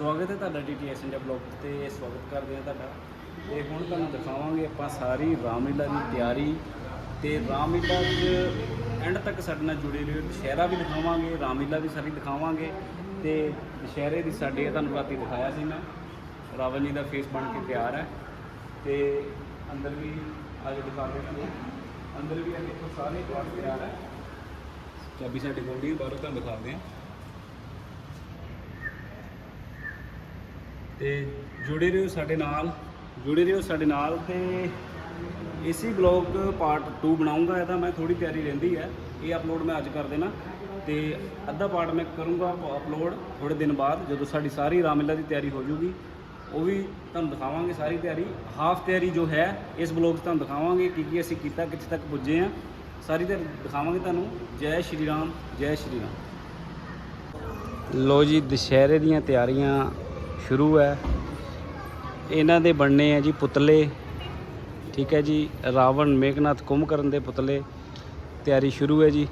ਸਵਾਗਤ ਹੈ ਤੁਹਾਡਾ ਡੀਟੀਐਸ ਇੰਡੀਆ ਬਲੌਗ ਤੇ ਸਵਾਗਤ ਕਰਦੇ ਹਾਂ ਤੁਹਾਡਾ। ਤੇ ਹੁਣ ਤੁਹਾਨੂੰ ਦਿਖਾਵਾਂਗੇ ਆਪਾਂ ਸਾਰੀ ਰਾਮਲੀਲਾ ਦੀ ਤਿਆਰੀ। ਤੇ ਰਾਮਲੀਲਾ 'ਚ ਐਂਡ ਤੱਕ ਸਾਡੇ ਨਾਲ ਜੁੜੇ ਰਹੋ। ਦੁਸ਼ਹਿਰਾ ਵੀ ਦਿਖਾਵਾਂਗੇ ਰਾਮਲੀਲਾ ਵੀ ਸਾਰੀ ਦਿਖਾਵਾਂਗੇ। ਤੇ ਦੁਸ਼ਹਿਰੇ ਦੀ ਸਾਡੇ ਤੁਹਾਨੂੰ ਰਾਤੀ ਦਿਖਾਇਆ ਸੀ ਮੈਂ। ਰਾਵਣ ਜੀ ਦਾ ਫੇਸ ਬਣ ਕੇ ਤਿਆਰ ਹੈ। ਤੇ ਅੰਦਰ ਵੀ ਅੱਜ ਦਿਖਾ ਰਹੇ ਤੁਹਾਨੂੰ ਅੰਦਰ ਵੀ ਇਹ ਦੇਖੋ, ਸਾਰੇ ਤਿਆਰ ਤਿਆਰ ਹੈ। ਚਾਬੀ ਸਾਡੀ ਕੋਲ ਨਹੀਂ ਬਾਹਰੋਂ ਤੁਹਾਨੂੰ ਦਿਖਾਉਂਦੇ ਹਾਂ। ਤੇ ਜੁੜੇ ਰਹੋ ਸਾਡੇ ਨਾਲ, ਜੁੜੇ ਰਹੋ ਸਾਡੇ ਨਾਲ ਤੇ ਇਸੀ ਬਲੌਗ ਪਾਰਟ 2 ਬਣਾਉਂਗਾ ਇਹਦਾ ਮੈਂ ਥੋੜੀ ਤਿਆਰੀ ਰਹਿੰਦੀ ਹੈ, ਇਹ ਅਪਲੋਡ ਮੈਂ ਅੱਜ ਕਰ ਦੇਣਾ ਤੇ ਅੱਧਾ ਪਾਰਟ ਮੈਂ ਕਰੂੰਗਾ ਅਪਲੋਡ ਥੋੜੇ ਦਿਨ ਬਾਅਦ, ਜਦੋਂ ਸਾਡੀ ਸਾਰੀ ਰਾਮਲੀਲਾ ਦੀ ਤਿਆਰੀ ਹੋ ਜੂਗੀ, ਉਹ ਵੀ ਤੁਹਾਨੂੰ ਦਿਖਾਵਾਂਗੇ ਸਾਰੀ ਤਿਆਰੀ ਹਾਫ ਤਿਆਰੀ ਜੋ ਹੈ, ਇਸ ਬਲੌਗ 'ਚ ਤੁਹਾਨੂੰ ਦਿਖਾਵਾਂਗੇ ਕੀ ਕੀ ਅਸੀਂ ਕੀਤਾ, ਕਿੱਥੇ ਤੱਕ ਪੁੱਜੇ ਆ ਸਾਰੀ ਤਿਆਰੀ ਦਿਖਾਵਾਂਗੇ ਤੁਹਾਨੂੰ, ਜੈ ਸ਼੍ਰੀ ਰਾਮ, ਜੈ ਸ਼੍ਰੀ ਰਾਮ। ਲੋ ਜੀ, ਦੁਸ਼ਹਿਰੇ ਦੀਆਂ ਤਿਆਰੀਆਂ ਸ਼ੁਰੂ ਹੈ। ਇਹਨਾਂ ਦੇ ਬਣਨੇ ਆ ਜੀ ਪੁਤਲੇ। ਠੀਕ ਹੈ ਜੀ, ਰਾਵਣ ਮੇਘਨਾਥ ਕੁੰਭਕਰਨ ਦੇ ਪੁਤਲੇ। ਤਿਆਰੀ ਸ਼ੁਰੂ ਹੈ ਜੀ।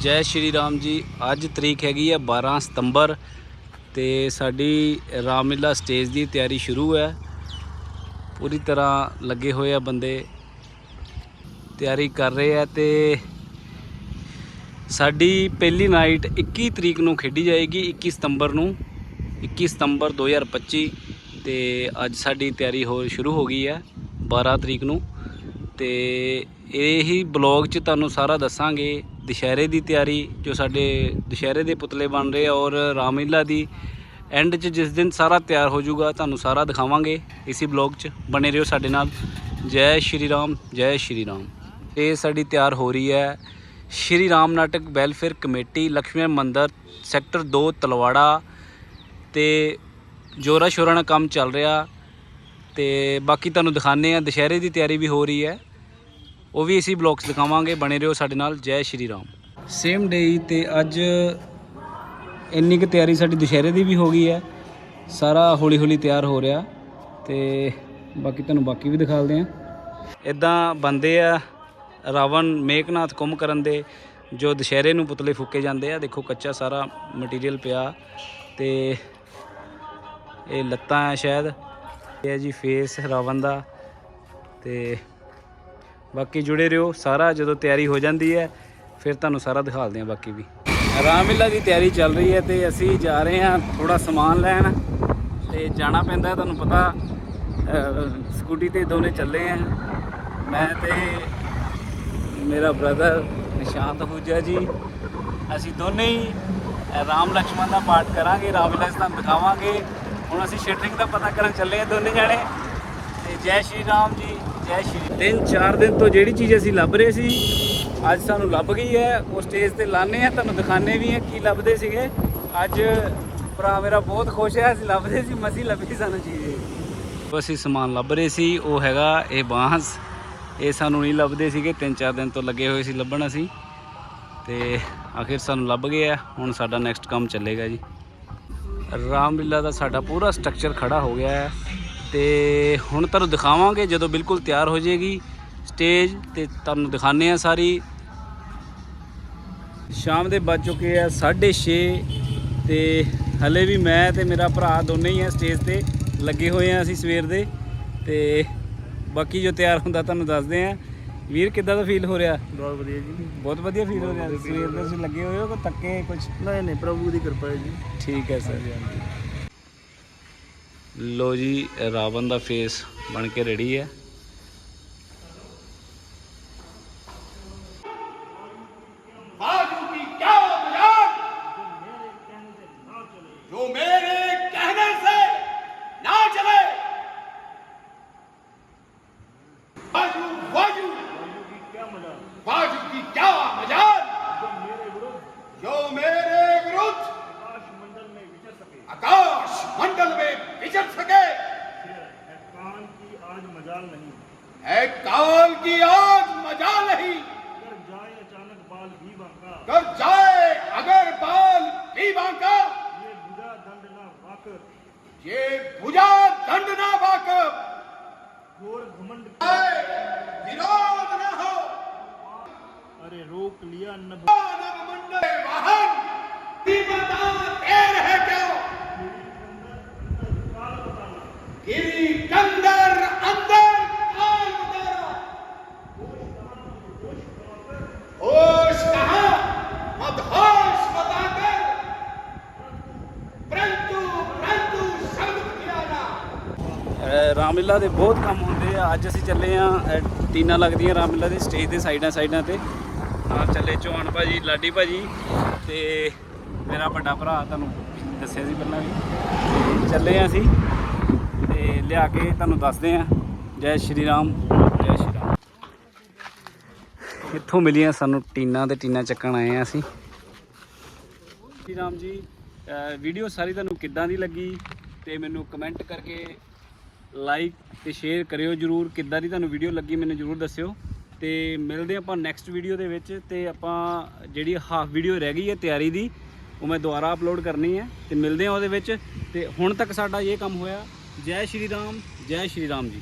ਜੈ ਸ਼੍ਰੀ ਰਾਮ ਜੀ, ਅੱਜ ਤਰੀਕ ਹੈਗੀ ਹੈ 12 ਸਤੰਬਰ ਤੇ ਸਾਡੀ ਰਾਮਲੀਲਾ ਸਟੇਜ ਦੀ ਤਿਆਰੀ ਸ਼ੁਰੂ ਹੈ। ਪੂਰੀ ਤਰ੍ਹਾਂ ਲੱਗੇ ਹੋਏ ਆ ਬੰਦੇ। ਤਿਆਰੀ ਕਰ ਰਹੇ ਆ ਤੇ ਸਾਡੀ ਪਹਿਲੀ ਨਾਈਟ 21 ਤਰੀਕ ਨੂੰ ਖੇਡੀ ਜਾਏਗੀ 21 ਸਤੰਬਰ ਨੂੰ। 21 ਸਤੰਬਰ 2025 ਤੇ ਅੱਜ ਸਾਡੀ ਤਿਆਰੀ ਹੋ, ਸ਼ੁਰੂ ਹੋ ਗਈ ਹੈ 12 ਤਰੀਕ ਨੂੰ। ਤੇ ਇਹੀ ਬਲੌਗ 'ਚ ਤੁਹਾਨੂੰ ਸਾਰਾ ਦੱਸਾਂਗੇ, ਦੁਸ਼ਹਿਰੇ ਦੀ ਤਿਆਰੀ ਜੋ ਸਾਡੇ ਦੁਸ਼ਹਿਰੇ ਦੇ ਪੁਤਲੇ ਬਣ ਰਹੇ ਔਰ ਰਾਮਲੀਲਾ ਦੀ ਐਂਡ 'ਚ ਜਿਸ ਦਿਨ ਸਾਰਾ ਤਿਆਰ ਹੋ ਜਾਊਗਾ, ਤੁਹਾਨੂੰ ਸਾਰਾ ਦਿਖਾਵਾਂਗੇ ਇਸੀ ਬਲੌਗ 'ਚ। ਬਣੇ ਰਹੋ ਸਾਡੇ ਨਾਲ। ਜੈ ਸ਼੍ਰੀ ਰਾਮ, ਜੈ ਸ਼੍ਰੀ ਰਾਮ। ਇਹ ਸਾਡੀ ਤਿਆਰ ਹੋ ਰਹੀ ਹੈ ਸ਼੍ਰੀ ਰਾਮ ਨਾਟਕ ਵੈਲਫੇਅਰ ਕਮੇਟੀ ਲక్ష్ਮੀ ਮੰਦਰ, ਸੈਕਟਰ 2 ਤਲਵਾੜਾ। ਤੇ ਜੋਰਾ ਸ਼ੋਰਾ ਨਾਲ ਕੰਮ ਚੱਲ ਰਿਹਾ ਤੇ ਬਾਕੀ ਤੁਹਾਨੂੰ ਦਿਖਾਣੇ ਆ ਦੁਸ਼ਹਿਰੇ ਦੀ ਤਿਆਰੀ ਵੀ ਹੋ ਰਹੀ ਹੈ। ਉਹ ਵੀ ਅਸੀਂ ਬਲੌਗ ਦਿਖਾਵਾਂਗੇ, ਬਣੇ ਰਹੋ ਸਾਡੇ ਨਾਲ, ਜੈ ਸ਼੍ਰੀ ਰਾਮ। ਸੇਮ ਡੇ ਤੇ ਅੱਜ ਇੰਨੀ ਕੁ ਤਿਆਰੀ ਸਾਡੀ ਦੁਸ਼ਹਿਰੇ ਦੀ ਵੀ ਹੋ ਗਈ ਹੈ। ਸਾਰਾ ਹੌਲੀ ਹੌਲੀ ਤਿਆਰ ਹੋ ਰਿਹਾ ਤੇ ਬਾਕੀ ਤੁਹਾਨੂੰ ਬਾਕੀ ਵੀ ਦਿਖਾਲਦੇ ਆ ਇਦਾਂ ਬੰਦੇ ਆ ਰਾਵਣ ਮੇਘਨਾਥ ਕੁੰਭਕਰਨ ਦੇ, ਜੋ ਦੁਸ਼ਹਿਰੇ ਨੂੰ ਪੁਤਲੇ ਫੂਕੇ ਜਾਂਦੇ ਆ। ਦੇਖੋ ਕੱਚਾ ਸਾਰਾ ਮਟੀਰੀਅਲ ਪਿਆ ਤੇ ਇਹ ਲੱਤਾਂ ਆ ਸ਼ਾਇਦ। ਇਹ ਹੈ ਜੀ ਫੇਸ ਰਾਵਣ ਦਾ। ਤੇ ਬਾਕੀ ਜੁੜੇ ਰਹੋ, ਸਾਰਾ ਜਦੋਂ ਤਿਆਰੀ ਹੋ ਜਾਂਦੀ ਹੈ, ਫਿਰ ਤੁਹਾਨੂੰ ਸਾਰਾ ਦਿਖਾ ਦਿਆਂ ਬਾਕੀ ਵੀ। ਰਾਮਲੀਲਾ ਦੀ ਤਿਆਰੀ ਚੱਲ ਰਹੀ ਹੈ ਤੇ ਅਸੀਂ ਜਾ ਰਹੇ ਹਾਂ ਥੋੜਾ ਸਮਾਨ ਲੈਣ। ਤੇ ਜਾਣਾ ਪੈਂਦਾ ਤੁਹਾਨੂੰ ਪਤਾ ਸਕੂਟੀ ਤੇ ਦੋਨੇ ਚੱਲੇ ਆ ਮੈਂ ਤੇ ਮੇਰਾ ਬ੍ਰਦਰ ਨਿਸ਼ਾਂਤ ਹੂਜਾ ਜੀ। ਅਸੀਂ ਦੋਨੇ ਹੀ ਰਾਮ ਲక్ష్మణ ਦਾ ਪਾਠ ਕਰਾਂਗੇ ਰਾਮ ਵਿਲਾਸ ਤੁਹਾਨੂੰ ਦਿਖਾਵਾਂਗੇ। ਹੁਣ ਅਸੀਂ ਸ਼ਟਰਿੰਗ ਦਾ ਪਤਾ ਕਰਨ ਚੱਲੇ ਆ ਦੋਨੇ ਜਾਣੇ। ਤੇ ਜੈ ਸ਼੍ਰੀ ਰਾਮ ਜੀ, ਜੈ ਸ਼੍ਰੀ ਤਿੰਨ ਚਾਰ ਦਿਨ ਤੋਂ ਜਿਹੜੀ ਚੀਜ਼ ਅਸੀਂ ਲੱਭ ਰਹੇ ਸੀ, ਅੱਜ ਸਾਨੂੰ ਲੱਭ ਗਈ ਹੈ। ਉਹ ਸਟੇਜ ਤੇ ਲਾਣੇ ਆ ਤੁਹਾਨੂੰ ਦਿਖਾਣੇ ਵੀ ਆ ਕੀ ਲੱਭਦੇ ਸੀਗੇ। ਅੱਜ ਭਰਾ ਮੇਰਾ ਬਹੁਤ ਖੁਸ਼ ਹੈ, ਅਸੀਂ ਲੱਭਦੇ ਸੀ, ਮਸੀ ਲੱਭੀ ਸਾਨੂੰ ਚੀਜ਼। ਅਸੀਂ ਸਮਾਨ ਲੱਭ ਰਹੇ ਸੀ, ਉਹ ਹੈਗਾ ਇਹ ਬਾਂਸ। ਇਹ ਸਾਨੂੰ ਨਹੀਂ ਲੱਭਦੇ ਸੀਗੇ, ਤਿੰਨ ਚਾਰ ਦਿਨ ਤੋਂ ਲੱਗੇ ਹੋਏ ਸੀ ਲੱਭਣ ਅਸੀਂ। ਤੇ ਆਖਿਰ ਸਾਨੂੰ ਲੱਭ ਗਏ ਆ ਹੁਣ ਸਾਡਾ ਨੈਕਸਟ ਕੰਮ ਚੱਲੇਗਾ ਜੀ। ਰਾਮਲੀਲਾ ਦਾ ਸਾਡਾ ਪੂਰਾ ਸਟਰਕਚਰ ਖੜਾ ਹੋ ਗਿਆ ਹੈ ਤੇ ਹੁਣ ਤੁਹਾਨੂੰ ਦਿਖਾਵਾਂਗੇ ਜਦੋਂ ਬਿਲਕੁਲ ਤਿਆਰ ਹੋ ਜਾਏਗੀ ਸਟੇਜ ਤੇ ਤੁਹਾਨੂੰ ਦਿਖਾਣੇ ਆ ਸਾਰੀ। ਸ਼ਾਮ ਦੇ ਵੱਜ ਚੁੱਕੇ ਆ 6:30 ਤੇ ਹਲੇ ਵੀ ਮੈਂ ਤੇ ਮੇਰਾ ਭਰਾ ਦੋਨੇ ਹੀ ਆ ਸਟੇਜ ਤੇ ਲੱਗੇ ਹੋਏ ਆ ਅਸੀਂ ਸਵੇਰ ਦੇ ਤੇ ਬਾਕੀ ਜੋ ਤਿਆਰ ਹੁੰਦਾ ਤੁਹਾਨੂੰ ਦੱਸਦੇ ਆ। ਵੀਰ ਕਿੱਦਾਂ ਦਾ ਫੀਲ ਹੋ ਰਿਹਾ? ਬਹੁਤ ਵਧੀਆ ਜੀ। ਬਹੁਤ ਵਧੀਆ ਫੀਲ ਹੋ ਰਿਹਾ। ਸਵੇਰ ਦੇ ਤੁਸੀਂ ਲੱਗੇ ਹੋਏ ਹੋ ਕੋ ਤੱਕੇ ਕੁਝ ਨਹੀਂ ਨਹੀਂ ਪ੍ਰਭੂ ਦੀ ਕਿਰਪਾ ਹੈ ਜੀ। ਠੀਕ ਹੈ ਸਰ। ਲੋ ਜੀ ਰਾਵਣ ਦਾ ਫੇਸ ਬਣ ਕੇ ਰੈਡੀ ਹੈ। मजाल नहीं। है काल की आज मज़ा नहीं। कर जाए अचानक बाल भी बांका। कर जाए अगर बाल भी बांका। ये बुरा दंड ना वाकर। ये भुजा दंड ना वाकफ घोर घमंड। विरोध न हो। अरे रोक लिया नब नवमंडल वाहन ਰਾਮਲੀਲਾ ਦੇ ਬਹੁਤ ਕੰਮ ਹੁੰਦੇ ਆ ਅੱਜ ਅਸੀਂ ਚੱਲੇ ਆ ਟੀਨਾ ਲੱਗਦੀਆਂ ਰਾਮਲੀਲਾ ਦੇ ਸਟੇਜ ਦੇ ਸਾਈਡਾਂ ਸਾਈਡਾਂ ਤੇ ਨਾਲ ਚੱਲੇ ਚੌਹਾਨ ਭਾਜੀ ਲਾਡੀ ਭਾਜੀ ਤੇ ਮੇਰਾ ਵੱਡਾ ਭਰਾ ਤੁਹਾਨੂੰ ਦੱਸਿਆ ਸੀ ਪਹਿਲਾਂ ਵੀ ਚੱਲੇ ਆ ਅਸੀਂ ਤੇ ਲਿਆ ਕੇ ਤੁਹਾਨੂੰ ਦੱਸਦੇ ਆ ਜੈ ਸ਼੍ਰੀ ਰਾਮ ਇੱਥੋਂ ਮਿਲੀਆਂ ਸਾਨੂੰ ਟੀਨਾ ਤੇ ਟੀਨਾ ਚੱਕਣ ਆਏ ਆ ਅਸੀਂ। ਸ਼੍ਰੀ ਰਾਮ ਜੀ ਵੀਡੀਓ ਸਾਰੀ ਤੁਹਾਨੂੰ ਕਿੱਦਾਂ ਦੀ ਲੱਗੀ ਤੇ ਮੈਨੂੰ ਕਮੈਂਟ ਕਰਕੇ ਲਾਈਕ ਤੇ ਸ਼ੇਅਰ ਕਰਿਓ ਜਰੂਰ। ਕਿੱਦਾਂ ਦੀ ਤੁਹਾਨੂੰ ਵੀਡੀਓ ਲੱਗੀ ਮੈਨੂੰ ਜਰੂਰ ਦੱਸਿਓ। ਤੇ ਮਿਲਦੇ ਆਪਾਂ ਨੈਕਸਟ ਵੀਡੀਓ ਦੇ ਵਿੱਚ ਤੇ ਆਪਾਂ ਜਿਹੜੀ ਹਾਫ ਵੀਡੀਓ ਰਹਿ ਗਈ ਹੈ ਤਿਆਰੀ ਦੀ, ਉਹ ਮੈਂ ਦੁਬਾਰਾ ਅਪਲੋਡ ਕਰਨੀ ਹੈ। ਤੇ ਮਿਲਦੇ ਹਾਂ ਉਹਦੇ ਵਿੱਚ। ਤੇ ਹੁਣ ਤੱਕ ਸਾਡਾ ਇਹ ਕੰਮ ਹੋਇਆ। ਜੈ ਸ਼੍ਰੀ ਰਾਮ, ਜੈ ਸ਼੍ਰੀ ਰਾਮ ਜੀ।